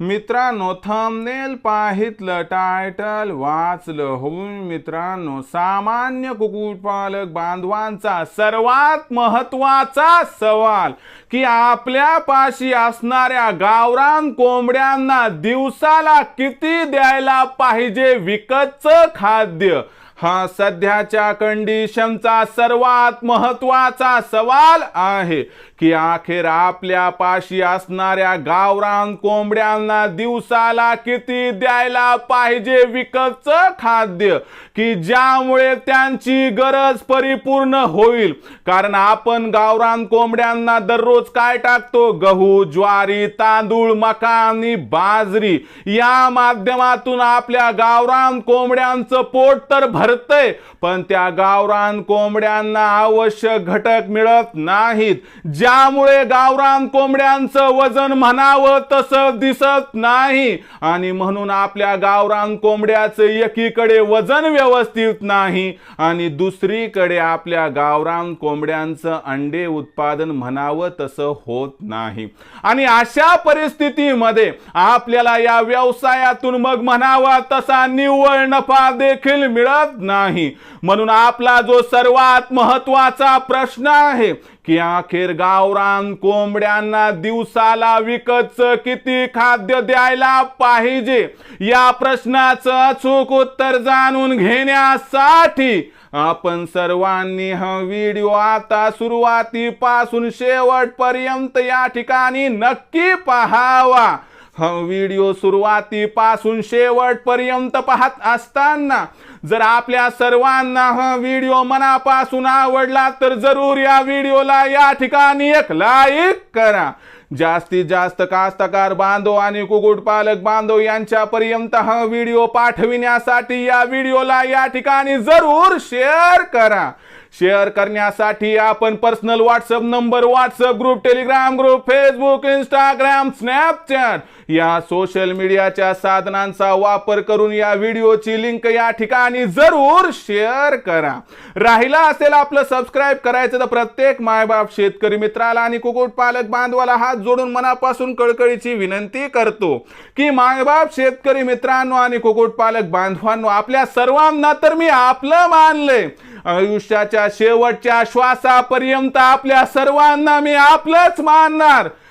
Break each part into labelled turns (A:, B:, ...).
A: मित्रांनो thumbnail पाहितलं title वाचलं होऊन मित्रांनो सामान्य कुक्कुटपालक बांधवांचा सर्वात महत्त्वाचा सवाल की आपल्यापाशी असणाऱ्या गावरान कोंबड्यांना दिवसाला किती द्यायला पाहिजे विकतचं खाद्य? हा सध्याच्या कंडिशनचा सर्वात महत्त्वाचा सवाल आहे की अखेर आपल्या पाशी असणाऱ्या गावरान कोंबड्यांना दिवसाला किती द्यायला पाहिजे विकतचं खाद्य? की ज्यामुळे त्यांची गरज परिपूर्ण होईल? कारण आपण गावरान कोंबड्यांना दररोज काय टाकतो? गहू ज्वारी तांदूळ मका आणि बाजरी. या माध्यमातून आपल्या गावरान कोंबड्यांचं पोट तर भरतय पण त्या गावरान कोंबड्यांना आवश्यक घटक मिळत नाहीत. ज्यामुळे गावरान कोंबड्यांचं वजन म्हणावं तसं दिसत नाही. आणि म्हणून आपल्या गावरान कोंबड्याचं एकीकडे वजन व्यवस्थित नाही आणि दुसरीकडे आपल्या गावरान कोंबड्यांचं अंडे उत्पादन म्हणावं तसं होत नाही. आणि अशा परिस्थितीमध्ये आपल्याला या व्यवसायातून मग म्हणावा तसा निव्वळ नफा देखील मिळत नाही. म्हणून आपला जो सर्वात महत्त्वाचा प्रश्न आहे की अखेर गावरान कोंबड्यांना दिवसाला विकतचं किती खाद्य द्यायला पाहिजे? या प्रश्नाचं अचूक उत्तर जाणून घेण्यासाठी आपण सर्वांनी हा व्हिडिओ आता सुरुवातीपासून शेवटपर्यंत या ठिकाणी नक्की पाहावा. व्हिडिओ सुरुवातीपासून शेवटपर्यंत पाहत असताना जर आपल्या सर्वांना हा व्हिडिओ मनापासून आवडला तर जरूर या व्हिडिओला या ठिकाणी एक लाईक करा. जास्तीत जास्त कास्तकार बांधव आणि कुक्कुटपालक बांधव यांच्यापर्यंत हा व्हिडिओ पाठविण्यासाठी या व्हिडिओला या ठिकाणी जरूर शेअर करा. शेअर करण्यासाठी आपण personal WhatsApp number WhatsApp group Telegram group Facebook Instagram Snapchat या सोशल मीडियाच्या साधनांचा वापर करून या व्हिडिओची लिंक या ठिकाणी जरूर शेअर करा. राहिला असेल आपलं सबस्क्राईब करायचं तर प्रत्येक मायबाप शेतकरी मित्राला आणि कुक्कुटपालक बांधवाला हात जोडून मनापासून कळकळीची विनंती करतो की मायबाप शेतकरी मित्रांनो आणि कुक्कुटपालक बांधवांनो आपल्या सर्वांना तर मी आपलं मानलंय. आयुष्याच्या शेवटच्या श्वासापर्यंत आपल्या सर्वांना मी आपलंच मानणार.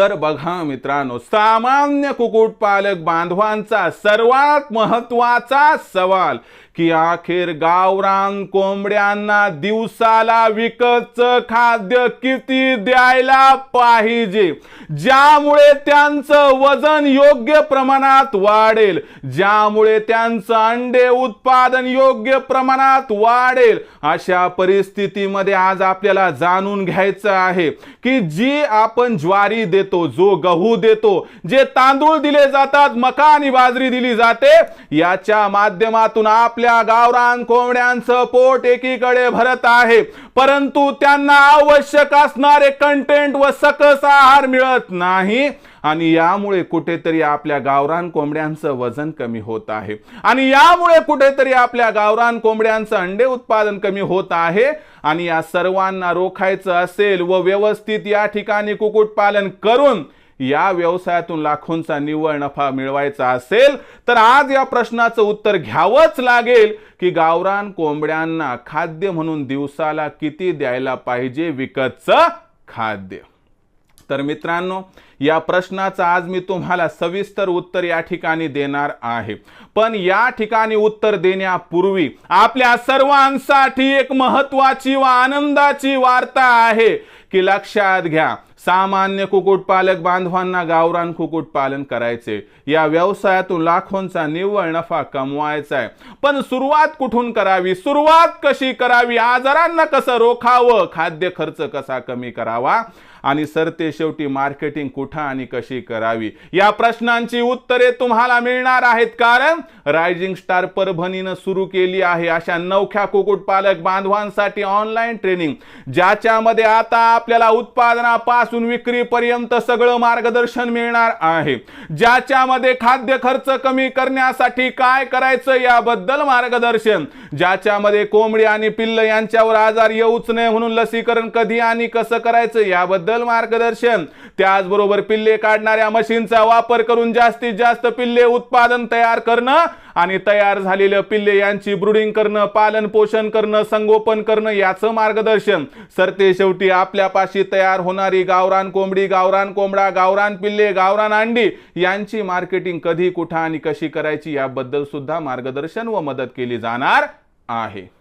A: तर बघा मित्रांनो सामान्य कुक्कुटपालक बांधवांचा सर्वात महत्त्वाचा सवाल की अखेर गावरान कोंबड्यांना दिवसाला विकतचं खाद्य किती द्यायला पाहिजे? ज्यामुळे त्यांचं वजन योग्य प्रमाणात वाढेल ज्यामुळे त्यांचं अंडे उत्पादन योग्य प्रमाणात वाढेल अशा परिस्थितीमध्ये आज आपल्याला जाणून घ्यायचं आहे की जी आपण ज्वारी देतो जो गहू देतो जे तांदूळ दिले जातात मका आणि बाजरी दिली जाते याच्या माध्यमातून आपल्या गावरान कोंबड्यांचं पोट एकीकडे भरत आहे. परंतु त्यांना आवश्यक असणारे कंटेंट व सकस आहार मिळत नाही. आणि यामुळे कुठेतरी आपल्या गावरान कोंबड्यांचं वजन कमी होत आहे. आणि यामुळे कुठेतरी आपल्या गावरान कोंबड्यांचं अंडे उत्पादन कमी होत आहे. आणि या सर्वांना रोखायचं असेल व व्यवस्थित या ठिकाणी कुक्कुटपालन करून या व्यवसायातून लाखोंचा निव्वळ नफा मिळवायचा असेल तर आज या प्रश्नाचं उत्तर घ्यावंच लागेल की गावरान कोंबड्यांना खाद्य म्हणून दिवसाला किती द्यायला पाहिजे विकतचं खाद्य? तर मित्रांनो या प्रश्नाचं आज मी तुम्हाला सविस्तर उत्तर या ठिकाणी देणार आहे. पण या ठिकाणी उत्तर देण्यापूर्वी आपल्या सर्वांसाठी एक महत्वाची व आनंदाची वार्ता आहे. की लक्षात घ्या. सामान्य कुक्कुटपालक बांधवांना गावरान कुक्कुटपालन करायचे. या व्यवसायातून लाखोंचा निव्वळ नफा कमवायचा आहे. पण सुरुवात कुठून करावी? सुरुवात कशी करावी? आजारांना कसं रोखावं? खाद्य खर्च कसा कमी करावा? आणि सरते शेवटी मार्केटिंग कुठं आणि कशी करावी? या प्रश्नांची उत्तरे तुम्हाला मिळणार आहेत कारण रायझिंग स्टार परभणीनं सुरू केली आहे अशा नवख्या कुक्कुटपालक बांधवांसाठी ऑनलाईन ट्रेनिंग ज्याच्यामध्ये आता आपल्याला उत्पादनापासून विक्रीपर्यंत सगळं मार्गदर्शन मिळणार आहे. ज्याच्यामध्ये खाद्य खर्च कमी करण्यासाठी काय करायचं याबद्दल मार्गदर्शन ज्याच्यामध्ये कोंबडी आणि पिल्ल यांच्यावर आजार येऊच नये म्हणून लसीकरण कधी आणि कसं करायचं याबद्दल मार्गदर्शन. त्याचबरोबर पिल्ले काढणाऱ्या मशीनचा वापर करून जास्तीत जास्त पिल्ले उत्पादन तयार करणं आणि तयार झालेलं पिल्ले यांची ब्रुडिंग करणं पालन पोषण करणं संगोपन करणं याचं मार्गदर्शन. सरते शेवटी आपल्यापाशी तयार होणारी गावरान कोंबडी गावरान कोंबडा गावरान पिल्ले गावरान अंडी यांची मार्केटिंग कधी कुठं आणि कशी करायची याबद्दल सुद्धा मार्गदर्शन व मदत केली जाणार आहे.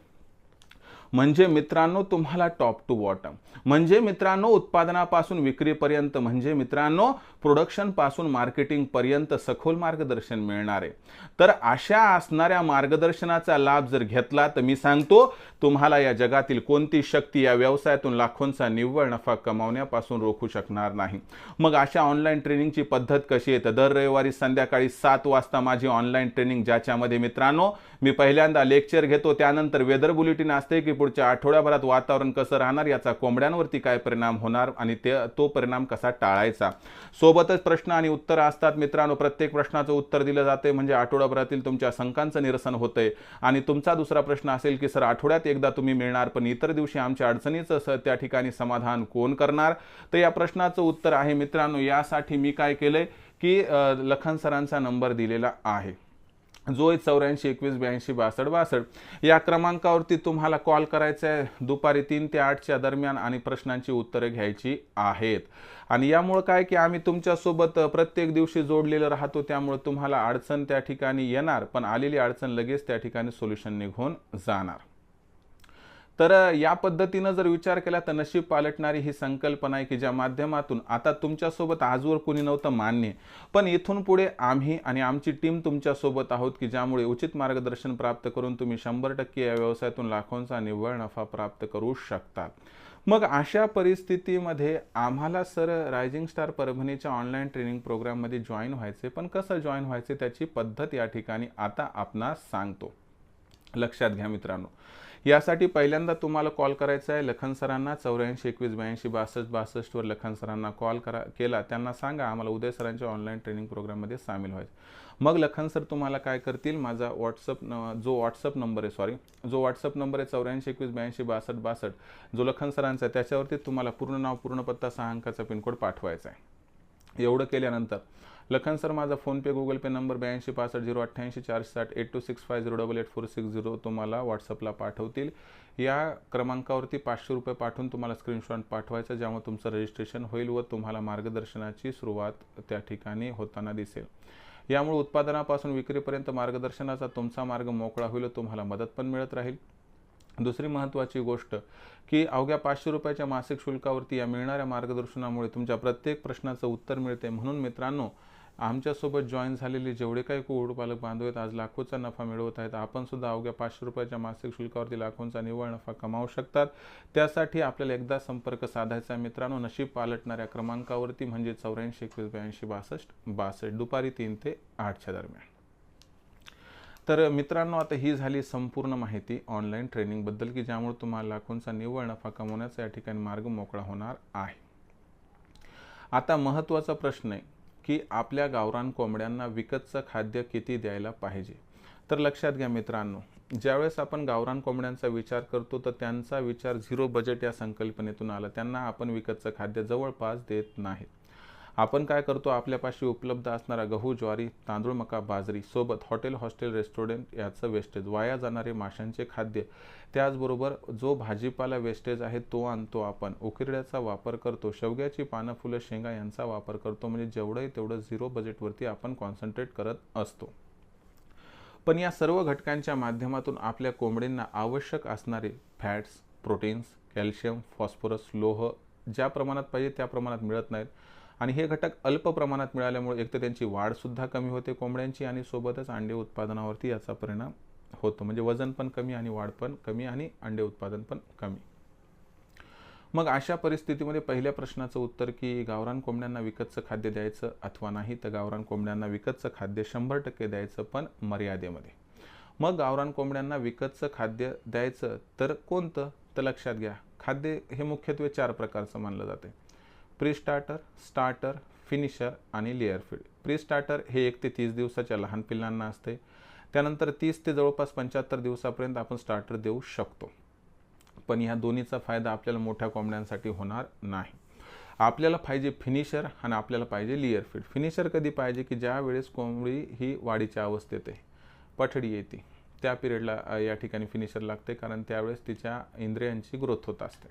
A: म्हणजे मित्रांनो तुम्हाला टॉप टू बॉटम म्हणजे मित्रांनो उत्पादनापासून विक्रीपर्यंत म्हणजे मित्रांनो प्रोडक्शनपासून सखोल मार्गदर्शन मिळणार आहे. तर अशा असणाऱ्या मार्गदर्शनाचा लाभ जर घेतला तर मी सांगतो तुम्हाला या जगातील कोणती शक्ती या व्यवसायातून लाखोंचा निव्वळ नफा कमावण्यापासून रोखू शकणार नाही. मग अशा ऑनलाईन ट्रेनिंगची पद्धत कशी आहे? तर दर रविवारी संध्याकाळी सात वाजता माझी ऑनलाईन ट्रेनिंग ज्याच्यामध्ये मित्रांनो मी पहिल्यांदा लेक्चर घेतो त्यानंतर वेदर बुलेटिन असते की पुढच्या आठवड्याभरात वातावरण कसं राहणार याचा कोंबड्यांवरती काय परिणाम होणार आणि ते तो परिणाम कसा टाळायचा? सोबतच प्रश्न आणि उत्तर असतात मित्रांनो. प्रत्येक प्रश्नाचं उत्तर दिलं जाते म्हणजे आठवड्याभरातील तुमच्या शंकांचं निरसन होतंय. आणि तुमचा दुसरा प्रश्न असेल की सर आठवड्यात एकदा तुम्ही मिळणार पण इतर दिवशी आमच्या अडचणीचं स त्या ठिकाणी समाधान कोण करणार? तर या प्रश्नाचं उत्तर आहे मित्रांनो. यासाठी मी काय केलंय की लखन सरांचा नंबर दिलेला आहे. जो आहे चौऱ्याऐंशी एकवीस ब्याऐंशी बासष्ट बासष्ट. या क्रमांकावरती तुम्हाला कॉल करायचा आहे. दुपारी तीन ते आठच्या दरम्यान आणि प्रश्नांची उत्तरे घ्यायची आहेत. आणि यामुळं काय की आम्ही तुमच्यासोबत प्रत्येक दिवशी जोडलेलं राहतो त्यामुळे तुम्हाला अडचण त्या ठिकाणी येणार पण आलेली अडचण लगेच त्या ठिकाणी सोल्युशन निघून जाणार. तर या पद्धतीनं जर विचार केला तर नशीब पालटणारी ही संकल्पना आहे की ज्या माध्यमातून आता तुमच्यासोबत आजवर कुणी नव्हतं मान्य पण इथून पुढे आम्ही आणि आमची टीम तुमच्यासोबत आहोत की ज्यामुळे उचित मार्गदर्शन प्राप्त करून तुम्ही शंभर टक्के या व्यवसायातून लाखोंचा निव्वळ नफा प्राप्त करू शकतात. मग अशा परिस्थितीमध्ये आम्हाला सर रायझिंग स्टार परभणीच्या ऑनलाईन ट्रेनिंग प्रोग्राममध्ये जॉईन व्हायचे पण कसं जॉईन व्हायचे त्याची पद्धत या ठिकाणी आता आपणास सांगतो. लक्षात घ्या मित्रांनो. यासाठी पहिल्यांदा तुम्हाला कॉल करायचा आहे. लखन सरांना चौऱ्याऐंशी एकवीस ब्याऐंशी बासष्ट बासष्टवर लखन सरांना कॉल करा केला. त्यांना सांगा आम्हाला उदय सरांच्या ऑनलाईन ट्रेनिंग प्रोग्राममध्ये सामील व्हायचं. मग लखन सर तुम्हाला काय करतील? माझा व्हॉट्सअप न जो व्हॉट्सअप नंबर आहे सॉरी जो व्हॉट्सअप नंबर आहे चौऱ्याऐंशी एकवीस ब्याऐंशी बासष्ट बासष्ट जो लखन सरांचा आहे त्याच्यावरती तुम्हाला पूर्ण नाव पूर्ण पत्ता सहा अंकाचा पिनकोड पाठवायचा आहे. एवढं केल्यानंतर लखन सर माझा फोनपे गुगल पे नंबर ब्याऐंशी पासष्ट झिरो अठ्ठ्याऐंशी चारशे साठ eight two six five zero double eight four six zero तुम्हाला व्हॉट्सअपला पाठवतील. या क्रमांकावरती पाचशे रुपये पाठवून तुम्हाला स्क्रीनशॉट पाठवायचा ज्यामुळे तुमचं रजिस्ट्रेशन होईल व तुम्हाला मार्गदर्शनाची सुरुवात त्या ठिकाणी होताना दिसेल. यामुळे उत्पादनापासून विक्रीपर्यंत मार्गदर्शनाचा तुमचा मार्ग मोकळा होईल व तुम्हाला मदत पण मिळत राहील. दुसरी महत्त्वाची गोष्ट की अवघ्या पाचशे रुपयाच्या मासिक शुल्कावरती या मिळणाऱ्या मार्गदर्शनामुळे तुमच्या प्रत्येक प्रश्नाचं उत्तर मिळते. म्हणून मित्रांनो आमच्यासोबत जॉईन झालेले जेवढे काही कुक्कुटपालक बांधव आहेत आज लाखोचा नफा मिळवत आहेत. आपण सुद्धा अवघ्या पाचशे रुपयाच्या मासिक शुल्कावरती लाखोंचा निव्वळ नफा कमावू शकतात. त्यासाठी आपल्याला एकदा संपर्क साधायचा मित्रांनो. नशीब पालटणाऱ्या क्रमांकावरती म्हणजे चौऱ्याऐंशी एकवीस ब्याऐंशी बासष्ट बासष्ट दुपारी तीन ते आठच्या दरम्यान. तर मित्रांनो आता ही झाली संपूर्ण माहिती ऑनलाईन ट्रेनिंगबद्दल की ज्यामुळे तुम्हाला लाखोंचा निव्वळ नफा कमवण्याचा या ठिकाणी मार्ग मोकळा होणार आहे. आता महत्त्वाचा प्रश्न आहे की आपल्या गावरान कोंबड्यांना विकतचं खाद्य किती द्यायला पाहिजे. तर लक्षात घ्या मित्रांनो ज्यावेळेस आपण गावरान कोंबड्यांचा विचार करतो तर त्यांचा विचार झिरो बजेट या संकल्पनेतून आला. त्यांना आपण विकतचं खाद्य जवळपास देत नाहीत. आपण काय करतो? आपल्यापाशी उपलब्ध असणारा गहू ज्वारी तांदूळ मका बाजरी सोबत हॉटेल हॉस्टेल रेस्टॉरंट याचं वेस्टेज वाया जाणारे माशांचे खाद्य. त्याचबरोबर जो भाजीपाला वेस्टेज आहे तो आणतो आपण. उकिरड्याचा वापर करतो. शेवग्याची पानं फुलं शेंगा यांचा वापर करतो. म्हणजे जेवढंही तेवढं झिरो बजेटवरती आपण कॉन्सन्ट्रेट करत असतो. पण या सर्व घटकांच्या माध्यमातून आपल्या कोंबडींना आवश्यक असणारे फॅट्स प्रोटीन्स कॅल्शियम फॉस्फरस लोह ज्या प्रमाणात पाहिजे त्या प्रमाणात मिळत नाहीत. आणि हे घटक अल्प प्रमाणात मिळाल्यामुळे एकतर त्यांची वाढसुद्धा कमी होते कोंबड्यांची आणि सोबतच अंडे उत्पादनावरती याचा परिणाम होतो. म्हणजे वजन पण कमी आणि वाढ पण कमी आणि अंडे उत्पादन पण कमी. मग अशा परिस्थितीमध्ये पहिल्या प्रश्नाचं उत्तर की गावरान कोंबड्यांना विकतचं खाद्य द्यायचं अथवा नाही तर गावरान कोंबड्यांना विकतचं खाद्य शंभर टक्के द्यायचं पण मर्यादेमध्ये. मग गावरान कोंबड्यांना विकतचं खाद्य द्यायचं तर कोणतं? तर लक्षात घ्या खाद्य हे मुख्यत्वे चार प्रकारचं मानलं जाते. प्री स्टार्टर स्टार्टर फिनिशर आणि लेअर फीड प्री स्टार्टर हे एक ते तीस दिवसाच्या लहान पिल्लांना असते. त्यानंतर तीस ते जवळपास पंच्याहत्तर दिवसापर्यंत आपण स्टार्टर देऊ शकतो. पण ह्या दोन्हीचा फायदा आपल्याला मोठ्या कोंबड्यांसाठी होणार नाही. आपल्याला पाहिजे फिनिशर आणि आपल्याला पाहिजे लिअर फीड फिनिशर कधी पाहिजे की ज्या वेळेस कोंबडी ही वाढीच्या अवस्थेत आहे. पठडी येते. त्या पिरियडला या ठिकाणी फिनिशर लागते कारण त्यावेळेस तिच्या इंद्रियांची ग्रोथ होत असते.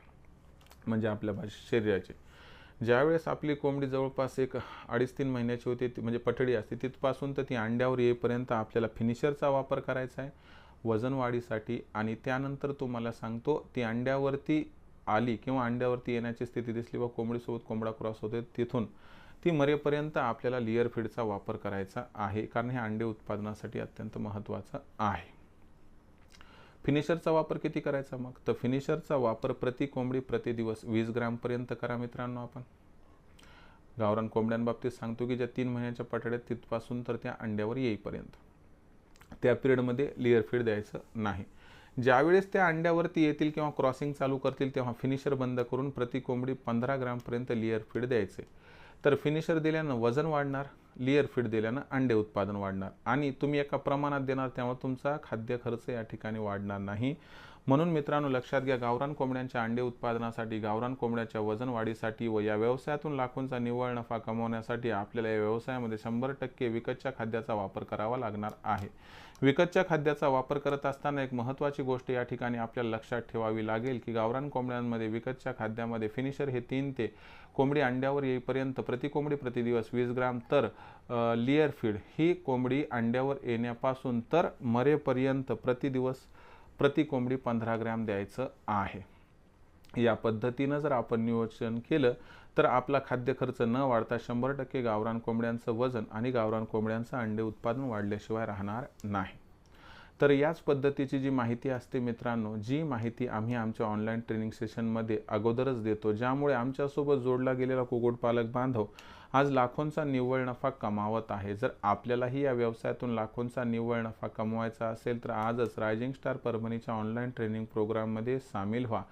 A: म्हणजे आपल्या भाषे शरीराची. ज्यावेळेस आपली कोंबडी जवळपास एक अडीच तीन महिन्याची होती ती म्हणजे पठडी असते तिथपासून तर ती अंड्यावर येईपर्यंत आपल्याला फिनिशरचा वापर करायचा आहे वजनवाढीसाठी आणि त्यानंतर तुम्हाला सांगतो ती अंड्यावरती आली किंवा अंड्यावरती येण्याची स्थिती दिसली व कोंबडीसोबत कोंबडा क्रॉस होते तिथून ती मरेपर्यंत आपल्याला लिअर फीडचा वापर करायचा आहे कारण हे अंडे उत्पादनासाठी अत्यंत महत्त्वाचं आहे. फिनिशरचा वापर किती करायचा मग? तर फिनिशरचा वापर प्रति कोंबडी प्रति दिवस वीस ग्रॅमपर्यंत करा मित्रांनो आपण. गावरान कोंबड्यांबाबतीत सांगतो की ज्या तीन महिन्याच्या पटड्यात तिथपासून तर त्या अंड्यावर येईपर्यंत. त्या पिरियडमध्ये लिअर फीड द्यायचं नाही. ज्यावेळेस त्या अंड्यावरती येतील किंवा क्रॉसिंग चालू करतील तेव्हा फिनिशर बंद करून प्रति कोंबडी पंधरा ग्रामपर्यंत लिअर फीड द्यायचे. तर फिनिशर दिल्यानं वजन वाढणार लिअर फीड दिल्यानं अंडे उत्पादन वाढणार. आणि तुम्ही एका प्रमाणात देणार तेव्हा तुमचा खाद्य खर्च या ठिकाणी वाढणार नाही. म्हणून मित्रांनो लक्षात घ्या गावरान कोंबड्यांच्या अंडे उत्पादनासाठी गावरान कोंबड्याच्या वजन वाढीसाठी व या व्यवसायातून लाखोंचा निव्वळ नफा कमवण्यासाठी आपल्याला या व्यवसायामध्ये शंभर टक्के विकतच्या खाद्याचा वापर करावा लागणार आहे. विकतच्या खाद्याचा वापर करत असताना एक महत्त्वाची गोष्ट या ठिकाणी आपल्याला लक्षात ठेवावी लागेल की गावरान कोंबड्यांमध्ये विकतच्या खाद्यामध्ये फिनिशर हे तीन ते कोंबडी अंड्यावर येईपर्यंत प्रति कोंबडी प्रतिदिवस वीस ग्राम तर लिअर फीड ही कोंबडी अंड्यावर येण्यापासून तर मरेपर्यंत प्रतिदिवस प्रति कोंबडी पंधरा ग्रॅम द्यायचं आहे. या पद्धतीनं जर आपण नियोजन केलं तर आपला खाद्य खर्च न वाढता शंभर टक्के गावरान कोंबड्यांचं वजन आणि गावरान कोंबड्यांचं अंडे उत्पादन वाढल्याशिवाय राहणार नाही. तर याच पद्धतीची जी माहिती असते मित्रांनो जी माहिती आम्ही आमच्या ऑनलाईन ट्रेनिंग सेशनमध्ये अगोदरच देतो ज्यामुळे आमच्यासोबत जोडला गेलेला कुक्कुटपालक बांधव आज लाखोंचा निव्वळ नफा कमावत आहे. जर आपल्यालाही या व्यवसायातून लाखोंचा निव्वळ नफा कमवायचा असेल तर आजच रायझिंग स्टार परभणीच्या ऑनलाईन ट्रेनिंग प्रोग्राममध्ये सामील व्हा.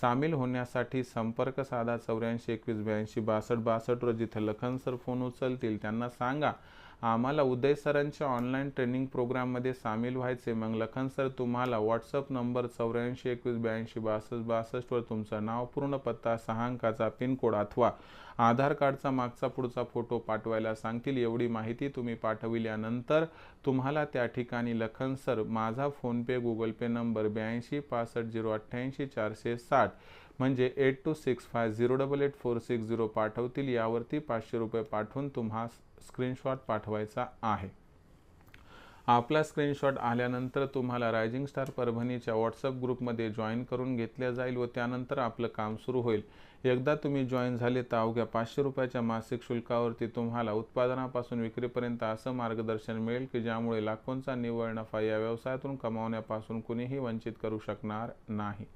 A: सामील होण्यासाठी संपर्क साधा चौऱ्याऐंशी एकवीस ब्याऐंशी बासष्ट बासष्टवर जिथे लखन सर फोन उचलतील. त्यांना सांगा आम्हाला उदय सरांच्या ऑनलाईन ट्रेनिंग प्रोग्राममध्ये सामील व्हायचे मग लखन सर तुम्हाला व्हॉट्सअप नंबर चौऱ्याऐंशी एकवीस ब्याऐंशी बासष्ट बासष्टवर तुमचं नाव पूर्ण पत्ता सहा अंकाचा पिनकोड अथवा आधार कार्डचा मागचा पुढचा फोटो पाठवायला सांगतील. एवढी माहिती तुम्ही पाठविल्यानंतर तुम्हाला त्या ठिकाणी लखन सर माझा फोनपे गुगल पे नंबर ब्याऐंशी पासष्ट झिरो अठ्ठ्याऐंशी चारशे साठ म्हणजे eight two six five zero double eight four six zero पाठवतील. यावरती पाचशे रुपये पाठवून तुम्हा स्क्रीनशॉट पाठवायचा आहे. आपला स्क्रीनशॉट आल्यानंतर तुम्हाला रायझिंग स्टार परभणीच्या व्हॉट्सअप ग्रुपमध्ये जॉईन करून घेतल्या जाईल व त्यानंतर आपलं काम सुरू होईल. एकदा तुम्ही जॉईन झाले तर अवघ्या पाचशे रुपयाच्या मासिक शुल्कावरती तुम्हाला उत्पादनापासून विक्रीपर्यंत असं मार्गदर्शन मिळेल की ज्यामुळे लाखोंचा निव्वळ नफा या व्यवसायातून कमावण्यापासून कुणीही वंचित करू शकणार नाही.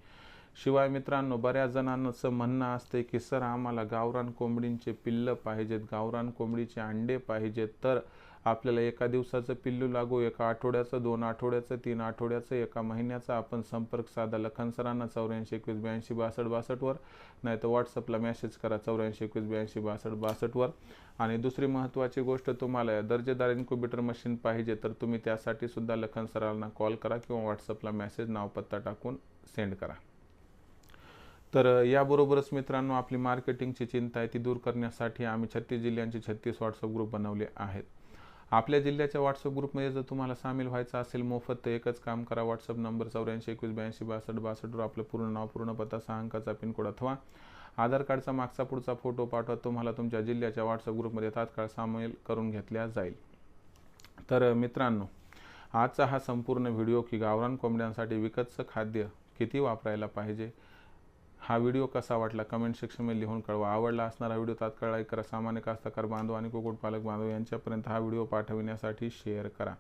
A: शिवाय मित्रांनो बऱ्याच जणांचं म्हणणं असते की सर आम्हाला गावरान कोंबडींचे पिल्लं पाहिजेत गावरान कोंबडीचे अंडे पाहिजेत. तर आपल्याला एका दिवसाचं पिल्लू लागू एका आठवड्याचं दोन आठवड्याचं तीन आठवड्याचं एका महिन्याचा आपण संपर्क साधा. लखन सरांना चौऱ्याऐंशी एकवीस ब्याऐंशी बासष्ट बासष्टवर नाही तर व्हॉट्सअपला मेसेज करा चौऱ्याऐंशी एकवीस ब्याऐंशी बासष्ट बासष्टवर आणि दुसरी महत्त्वाची गोष्ट तुम्हाला दर्जेदार इन्क्युबेटर मशीन पाहिजे तर तुम्ही त्यासाठी सुद्धा लखन सरांना कॉल करा किंवा व्हॉट्सअपला मेसेज नाव पत्ता टाकून सेंड करा. तर याबरोबरच मित्रांनो आपली मार्केटिंगची चिंता आहे ती दूर करण्यासाठी आम्ही छत्तीस जिल्ह्यांचे छत्तीस व्हॉट्सअप ग्रुप बनवले आहेत. आपल्या जिल्ह्याच्या व्हॉट्सअप ग्रुपमध्ये जर तुम्हाला सामील व्हायचं असेल मोफत तर एकच काम करा व्हॉट्सअप नंबर चौऱ्याऐंशी एकवीस ब्याऐंशी बासष्ट बासष्टवर आपलं पूर्ण नाव पूर्ण पत्ता सहा अंकाचा पिनकोड अथवा आधार कार्डचा मागचा पुढचा फोटो पाठवा तुम्हाला तुमच्या जिल्ह्याच्या व्हॉट्सअप ग्रुपमध्ये तात्काळ सामील करून घेतल्या जाईल. तर मित्रांनो आजचा हा संपूर्ण व्हिडिओ की गावरान कोंबड्यांसाठी विकतचं खाद्य किती वापरायला पाहिजे? हा व्हिडिओ कसा वाटला? कमेंट सेक्शनमध्ये लिहून कळवा. आवडला असणारा व्हिडिओ तात्काळ लाईक करा. सामान्य कास्तकार बांधव आणि कुक्कुटपालक बांधव यांच्यापर्यंत हा व्हिडिओ पाठविण्यासाठी शेअर करा.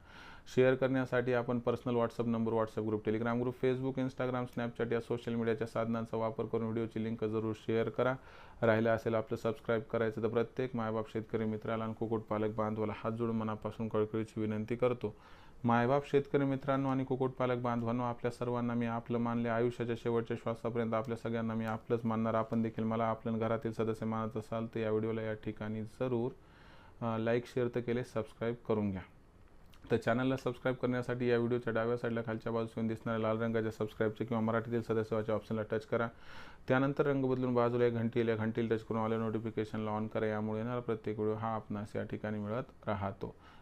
A: शेअर करण्यासाठी आपण personal WhatsApp number WhatsApp group Telegram group Facebook Instagram Snapchat या सोशल मीडियाच्या साधनांचा वापर करून व्हिडिओची लिंक जरूर शेअर करा. राहिलं असेल आपलं सबस्क्राईब करायचं तर प्रत्येक मायबाप शेतकरी मित्राला आणि कुक्कुटपालक बांधवाला हात जोडून मनापासून कळकळीची विनंती करतो. मायबाप शेतकरी मित्रांनो आणि कुक्कुटपालक बांधवांनो आपल्या सर्वांना मी आपलं मानले आयुष्याच्या शेवटच्या श्वासापर्यंत आपल्या सगळ्यांना मी आपलंच मानणार. आपण देखील मला आपल्या घरातील सदस्य मानत असाल तर या व्हिडिओला या ठिकाणी जरूर लाईक शेअर तर केले सबस्क्राईब करून घ्या. तर चॅनलला सबस्क्राईब करण्यासाठी या व्हिडिओच्या डाव्या साईडला खालच्या बाजूसून दिसणाऱ्या लाल रंगाच्या सबस्क्राईबचे किंवा मराठीतील सदस्याच्या ऑप्शनला टच करा. त्यानंतर रंग बदलून बाजूला एक घंटी या घंटीला टच करून आल्या नोटिफिकेशनला ऑन करा. यामुळे येणारा प्रत्येक व्हिडिओ हा आपणास या ठिकाणी मिळत राहतो.